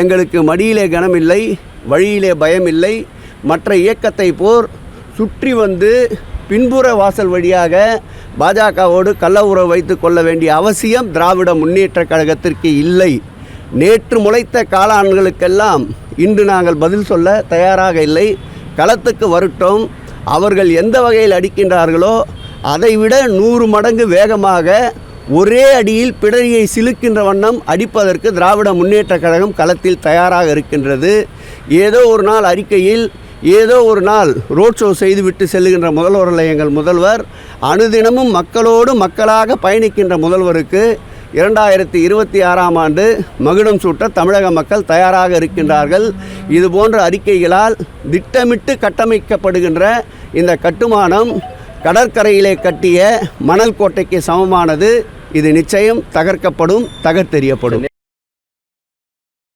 எங்களுக்கு மடியிலே கனமில்லை வழியிலே பயமில்லை. மற்ற இயக்கத்தை போர் சுற்றி வந்து பின்புற வாசல் வழியாக பாஜகவோடு கள்ள உறவு வைத்து கொள்ள வேண்டிய அவசியம் திராவிட முன்னேற்ற கழகத்திற்கு இல்லை. நேற்று முளைத்த காளான்களுக்கெல்லாம் இன்று நாங்கள் பதில் சொல்ல தயாராக இல்லை. களத்துக்கு வருட்டோம். அவர்கள் எந்த வகையில் அடிக்கின்றார்களோ அதைவிட நூறு மடங்கு வேகமாக ஒரே அடியில் பிடரியை சிலுக்கின்ற வண்ணம் அடிப்பதற்கு திராவிட முன்னேற்ற கழகம் களத்தில் தயாராக இருக்கின்றது. ஏதோ ஒரு நாள் அறிக்கையில் ஏதோ ஒரு நாள் ரோட் ஷோ செய்துவிட்டு செல்லுகின்ற முதல்வரில் எங்கள் முதல்வர் அனுதினமும் மக்களோடு மக்களாக பயணிக்கின்ற முதல்வருக்கு இரண்டாயிரத்தி இருபத்தி ஆறாம் ஆண்டு மகுடம் சூட்ட தமிழக மக்கள் தயாராக இருக்கின்றார்கள். இது போன்ற அறிக்கைகளால் திட்டமிட்டு கட்டமைக்கப்படுகின்ற இந்த கட்டுமானம் கடற்கரையிலே கட்டிய மணல் கோட்டைக்கு சமமானது. இது நிச்சயம் தகர்க்கப்படும் தகர்த்தெறியப்படும்.